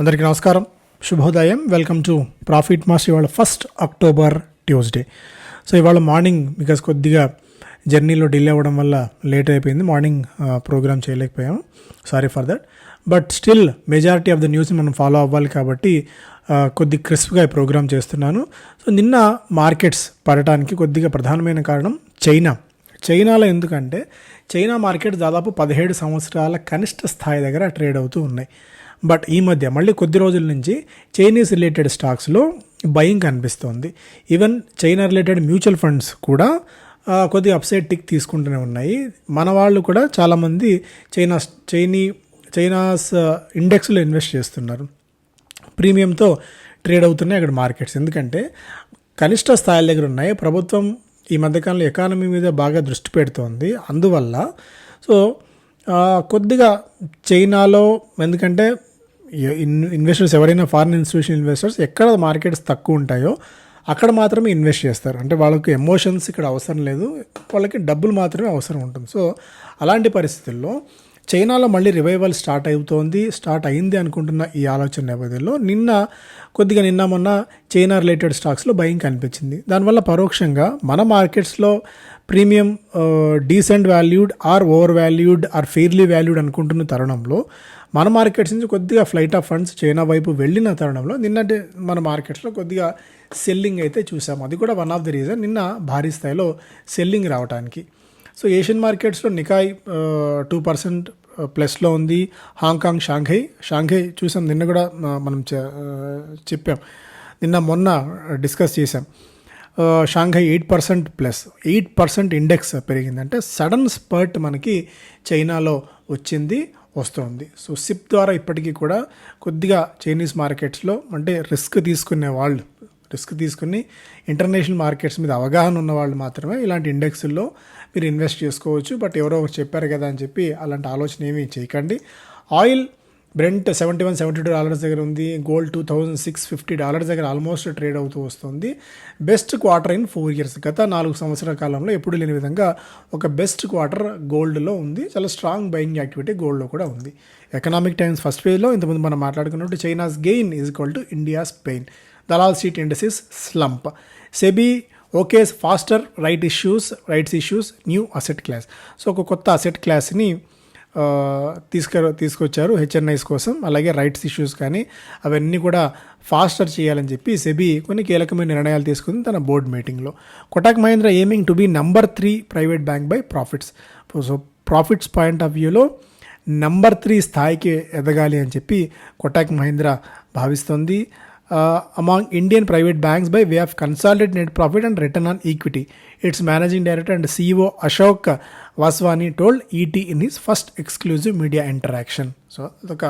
అందరికీ నమస్కారం. శుభోదయం. వెల్కమ్ టు ప్రాఫిట్ మాస్ ఇవాళ ఫస్ట్ అక్టోబర్ ట్యూస్డే సో ఇవాళ మార్నింగ్ బికాస్ కొద్దిగా జర్నీలో డిలే అవ్వడం వల్ల లేట్ అయిపోయింది. Morning programme చేయలేకపోయాము. Sorry for that but still majority of the న్యూస్ని మనం ఫాలో అవ్వాలి కాబట్టి కొద్ది క్రిస్ప్గా ఈ ప్రోగ్రామ్ చేస్తున్నాను. సో నిన్న మార్కెట్స్ పడటానికి కొద్దిగా ప్రధానమైన కారణం చైనా చైనాలో ఎందుకంటే చైనా మార్కెట్ దాదాపు పదిహేడు సంవత్సరాల కనిష్ట స్థాయి దగ్గర ట్రేడ్ అవుతూ ఉన్నాయి. బట్ ఈ మధ్య మళ్ళీ కొద్ది రోజుల నుంచి చైనీస్ రిలేటెడ్ స్టాక్స్లో బయింగ్ కనిపిస్తోంది. Even China related mutual funds కూడా కొద్దిగా అప్సైడ్ టిక్ తీసుకుంటూనే ఉన్నాయి. మన వాళ్ళు కూడా చాలామంది చైనా చైనీ చైనాస్ ఇండెక్స్లో ఇన్వెస్ట్ చేస్తున్నారు. ప్రీమియంతో ట్రేడ్ అవుతున్నాయి అక్కడ మార్కెట్స్ ఎందుకంటే కనిష్ట స్థాయిల దగ్గర ఉన్నాయి. ప్రభుత్వం ఈ మధ్యకాలంలో ఎకానమీ మీద బాగా దృష్టి పెడుతోంది. అందువల్ల సో కొద్దిగా చైనాలో ఎందుకంటే ఇన్వెస్టర్స్ ఎవరైనా ఫారిన్ ఇన్స్టిట్యూషన్ ఇన్వెస్టర్స్ ఎక్కడ మార్కెట్స్ తక్కువ ఉంటాయో అక్కడ మాత్రమే ఇన్వెస్ట్ చేస్తారు. అంటే వాళ్ళకి ఎమోషన్స్ ఇక్కడ అవసరం లేదు. వాళ్ళకి డబ్బులు మాత్రమే అవసరం ఉంటుంది. సో అలాంటి పరిస్థితుల్లో చైనాలో మళ్ళీ రివైవల్ స్టార్ట్ అవుతోంది స్టార్ట్ అయింది అనుకుంటున్న ఈ ఆలోచన నేపథ్యంలో నిన్న కొద్దిగా నిన్న మొన్న చైనా రిలేటెడ్ స్టాక్స్లో భయం కనిపించింది. దానివల్ల పరోక్షంగా మన మార్కెట్స్లో premium decent valued or over valued or fairly valued అనుకుంటున్న తరుణంలో మన మార్కెట్స్ నుంచి కొద్దిగా ఫ్లైట్ ఆఫ్ ఫండ్స్ చైనా వైపు వెళ్ళిన తరుణంలో నిన్నటి మన మార్కెట్స్లో కొద్దిగా సెల్లింగ్ అయితే చూసాము. అది కూడా వన్ ఆఫ్ ది రీజన్ నిన్న భారీ స్థాయిలో సెల్లింగ్ రావడానికి సో ఏషియన్ మార్కెట్స్లో నికాయ్ టూ పర్సెంట్ ప్లస్లో ఉంది. హాంకాంగ్ షాంఘై షాంఘై చూసాం. నిన్న కూడా uh, మనం uh, చెప్పాం. నిన్న మొన్న డిస్కస్ చేసాం Shanghai eight percent plus eight percent index పెరిగిందంటే sudden spurt మనకి చైనాలో వచ్చింది. వస్తుంది. సో సిప్ ద్వారా ఇప్పటికీ కూడా కొద్దిగా చైనీస్ మార్కెట్స్లో అంటే రిస్క్ తీసుకునే వాళ్ళు రిస్క్ తీసుకుని ఇంటర్నేషనల్ మార్కెట్స్ మీద అవగాహన ఉన్న వాళ్ళు మాత్రమే ఇలాంటి ఇండెక్స్ల్లో మీరు ఇన్వెస్ట్ చేసుకోవచ్చు. బట్ ఎవరో ఒకరు చెప్పారు కదా అని చెప్పి అలాంటి ఆలోచన ఏమీ చేయకండి. Oil Brent seventy one seventy two dollars దగ్గర ఉంది. Gold two thousand six fifty dollars దగ్గర ఆల్మోస్ట్ ట్రేడ్ అవుతూ వస్తుంది. Best quarter in four years. గత నాలుగు సంవత్సరాల కాలంలో ఎప్పుడు లేని విధంగా ఒక బెస్ట్ క్వార్టర్ గోల్డ్లో ఉంది. చాలా స్ట్రాంగ్ బయింగ్ యాక్టివిటీ గోల్డ్లో కూడా ఉంది. ఎకనామిక్ టైమ్స్ ఫస్ట్ పేజ్లో ఇంతకుముందు మనం మాట్లాడుకున్నట్టు China's gain is equal to India's pain Dalal street endures slump. SEBI okay faster right issues rights issues new asset class. So ఒక కొత్త అసెట్ క్లాస్ని తీసుకు తీసుకొచ్చారు హెచ్ఎన్ఐస్ కోసం అలాగే రైట్స్ ఇష్యూస్ కానీ అవన్నీ కూడా ఫాస్టర్ చేయాలని చెప్పి సెబీ కొన్ని కీలకమైన నిర్ణయాలు తీసుకుంది తన బోర్డ్ మీటింగ్లో. Kotak Mahindra aiming to be number three private bank by profits. So profits point of వ్యూలో నంబర్ త్రీ స్థాయికి ఎదగాలి అని చెప్పి కొటాక్ మహీంద్ర భావిస్తోంది. Among Indian private banks by way of consolidate net profit and return on equity its managing director and CEO Ashok Vaswani told ET in his first exclusive media interaction so అదొక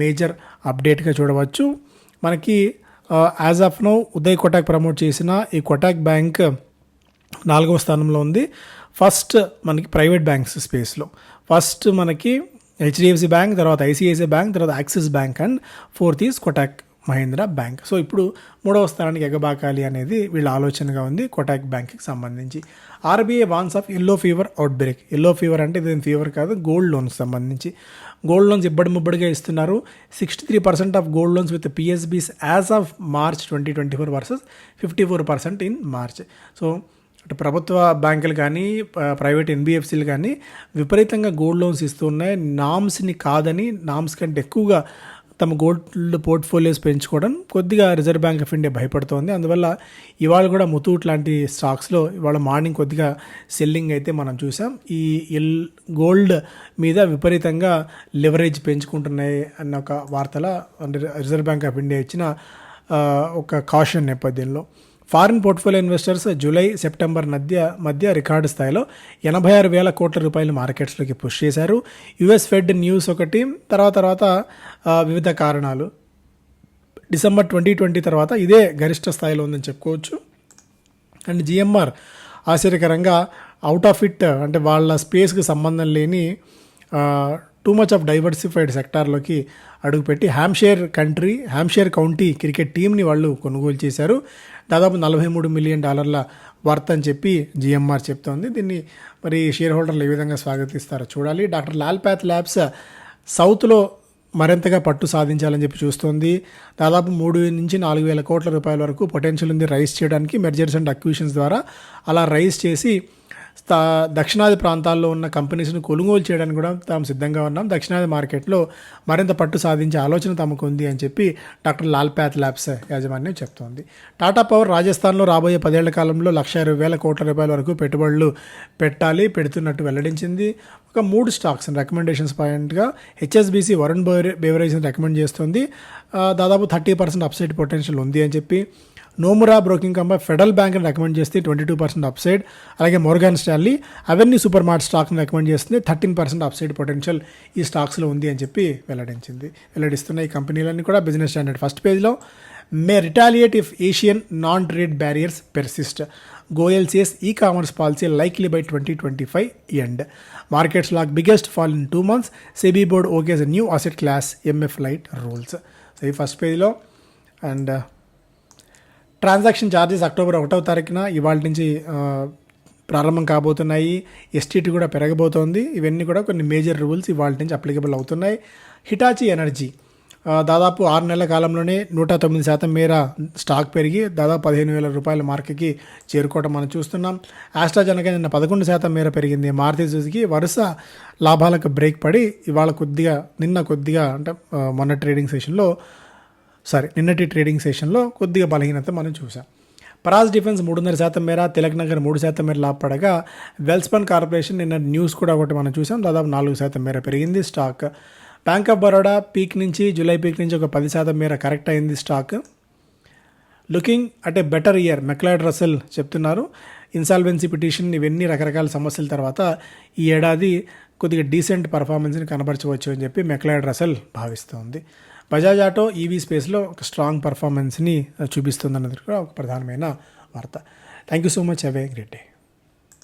major అప్డేట్గా చూడవచ్చు. మనకి as of now Uday Kotak promote చేసిన ఈ Kotak bank నాలుగవ స్థానంలో ఉంది. First మనకి ప్రైవేట్ బ్యాంక్స్ స్పేస్లో ఫస్ట్ మనకి హెచ్డిఎఫ్సి బ్యాంక్ తర్వాత ఐసిఐసిఐ బ్యాంక్ తర్వాత Axis bank and fourth is Kotak Mahindra bank. So ఇప్పుడు మూడవ స్థానానికి ఎగబాకాలి అనేది వీళ్ళ ఆలోచనగా ఉంది కొటాక్ బ్యాంక్కి సంబంధించి. RBI warns of yellow fever outbreak yellow fever అంటే ఇది ఫీవర్ కాదు గోల్డ్ లోన్స్ సంబంధించి. గోల్డ్ లోన్స్ ఇబ్బడి ముబ్బడిగా ఇస్తున్నారు. Sixty three percent of gold loans with PSBs as of March twenty twenty four versus fifty four percent in March. So అటు ప్రభుత్వ బ్యాంకులు కానీ ప్రైవేట్ ఎన్బిఎఫ్సీలు కానీ విపరీతంగా గోల్డ్ లోన్స్ ఇస్తున్నాయి నామ్స్ని కాదని నామ్స్ కంటే ఎక్కువగా తమ గోల్డ్ పోర్ట్ఫోలియోస్ పెంచుకోవడం కొద్దిగా రిజర్వ్ బ్యాంక్ ఆఫ్ ఇండియా భయపడుతోంది. అందువల్ల ఇవాళ కూడా ముతూట్ లాంటి స్టాక్స్లో ఇవాళ మార్నింగ్ కొద్దిగా సెల్లింగ్ అయితే మనం చూసాం. ఈ ఎల్ గోల్డ్ మీద విపరీతంగా లివరేజ్ పెంచుకుంటున్నాయి అన్న ఒక వార్తల అంటే రిజర్వ్ బ్యాంక్ ఆఫ్ ఇండియా ఇచ్చిన ఒక కాషన్ నేపథ్యంలో. Foreign portfolio investors July September మధ్య మధ్య రికార్డు స్థాయిలో ఎనభై ఆరు వేల కోట్ల రూపాయలు మార్కెట్స్లోకి పుష్ చేశారు. యుఎస్ ఫెడ్ న్యూస్ ఒకటి తర్వాత తర్వాత వివిధ కారణాలు. డిసెంబర్ ట్వంటీ ట్వంటీ తర్వాత ఇదే గరిష్ట స్థాయిలో ఉందని చెప్పుకోవచ్చు. అండ్ జిఎంఆర్ ఆశ్చర్యకరంగా అవుట్ ఆఫ్ ఇట్ అంటే వాళ్ళ స్పేస్కి సంబంధం లేని టూ మచ్ ఆఫ్ డైవర్సిఫైడ్ సెక్టార్లోకి అడుగుపెట్టి Hampshire country Hampshire county cricket టీంని వాళ్ళు కొనుగోలు చేశారు. దాదాపు నలభై మూడు మిలియన్ డాలర్ల వర్త్ అని చెప్పి జిఎంఆర్ చెప్తోంది. దీన్ని మరి షేర్ హోల్డర్లు ఏ విధంగా స్వాగతిస్తారో చూడాలి. డాక్టర్ లాల్ ప్యాత్ ల్యాబ్స్ సౌత్లో మరింతగా పట్టు సాధించాలని చెప్పి చూస్తోంది. దాదాపు మూడు నుంచి నాలుగు వేల కోట్ల రూపాయల వరకు పొటెన్షియల్ ఉంది రైజ్ చేయడానికి. మెర్జర్స్ అండ్ అక్విషన్స్ ద్వారా అలా రైస్ చేసి స్థా దక్షిణాది ప్రాంతాల్లో ఉన్న కంపెనీస్ను కొనుగోలు చేయడానికి కూడా తాము సిద్ధంగా ఉన్నాం. దక్షిణాది మార్కెట్లో మరింత పట్టు సాధించే ఆలోచన తమకు ఉంది అని చెప్పి డాక్టర్ లాల్ ప్యాత్ ల్యాబ్స్ యాజమాన్యం చెప్తోంది. టాటా పవర్ రాజస్థాన్లో రాబోయే పదేళ్ళ కాలంలో లక్ష ఇరవై వేల కోట్ల రూపాయల వరకు పెట్టుబడులు పెట్టాలి పెడుతున్నట్టు వెల్లడించింది. ఒక మూడు స్టాక్స్ రికమెండేషన్స్ పాయింట్గా హెచ్ఎస్బీసీ వరుణ్ బేవరేజ్ని రికమెండ్ చేస్తుంది. దాదాపు థర్టీ పర్సెంట్ అప్సైడ్ పొటెన్షియల్ ఉంది అని చెప్పి నోమురా బ్రోకింగ్ కంపెనీ ఫెడరల్ బ్యాంక్ని రికమెండ్ చేస్తే ట్వంటీ టూ పర్సెంట్ అప్సైడ్ అలాగే Morgan Stanley avenue super mart స్టాక్ని recommend చేస్తుంది. థర్టీన్ పర్సెంట్ అప్సైడ్ పొటెన్షియల్ ఈ స్టాక్స్లో ఉంది అని చెప్పి వెల్లడించింది. వెల్లడిస్తున్న ఈ కంపెనీలన్నీ కూడా బిజినెస్ స్టాండర్డ్ ఫస్ట్ పేజ్లో may retaliate if Asian non trade barriers persist Goyal says e commerce policy likely by twenty twenty five end markets log biggest fall in two months SEBI board okays new asset class MF light rules so ఈ first పేజ్లో and transaction charges October ఒకటవ తారీఖున ఇవాళ నుంచి ప్రారంభం కాబోతున్నాయి. STT కూడా పెరగబోతోంది. ఇవన్నీ కూడా కొన్ని మేజర్ రూల్స్ ఇవాళ నుంచి అప్లికబుల్ అవుతున్నాయి. హిటాచి ఎనర్జీ దాదాపు ఆరు నెలల కాలంలోనే నూట తొమ్మిది శాతం మేర స్టాక్ పెరిగి దాదాపు పదిహేను వేల రూపాయల మార్క్కి చేరుకోవడం మనం చూస్తున్నాం. ఆస్ట్రాజనక నిన్న పదకొండు శాతం మేర పెరిగింది. మారుతి సుజుకి వరుస లాభాలకు బ్రేక్ పడి ఇవాళ కొద్దిగా నిన్న కొద్దిగా అంటే మొన్న ట్రేడింగ్ సెషన్లో సారీ నిన్నటి ట్రేడింగ్ సెషన్లో కొద్దిగా బలహీనత మనం చూసాం. పరాజ్ డిఫెన్స్ మూడున్నర శాతం మేర తిలక్ నగర్ మూడు శాతం మేర లాభపడగా వెల్స్పన్ కార్పొరేషన్ నిన్న న్యూస్ కూడా ఒకటి మనం చూసాం. దాదాపు నాలుగు శాతం మేర పెరిగింది stock Bank of Baroda peak నుంచి జూలై పీక్ నుంచి ఒక పది శాతం మేర కరెక్ట్ అయింది stock looking at a better year McLeod Russel చెప్తున్నారు. ఇన్సాల్వెన్సీ పిటిషన్ ఇవన్నీ రకరకాల సమస్యల తర్వాత ఈ ఏడాది కొద్దిగా డీసెంట్ పర్ఫార్మెన్స్ని కనబరచవచ్చు అని చెప్పి మెక్లాడ్ రసెల్ భావిస్తోంది. బజాజ్ ఆటో ఈవీ స్పేస్లో ఒక స్ట్రాంగ్ పర్ఫార్మెన్స్ని చూపిస్తుంది అన్నది కూడా ఒక ప్రధానమైన వార్త. Thank you so much have a great day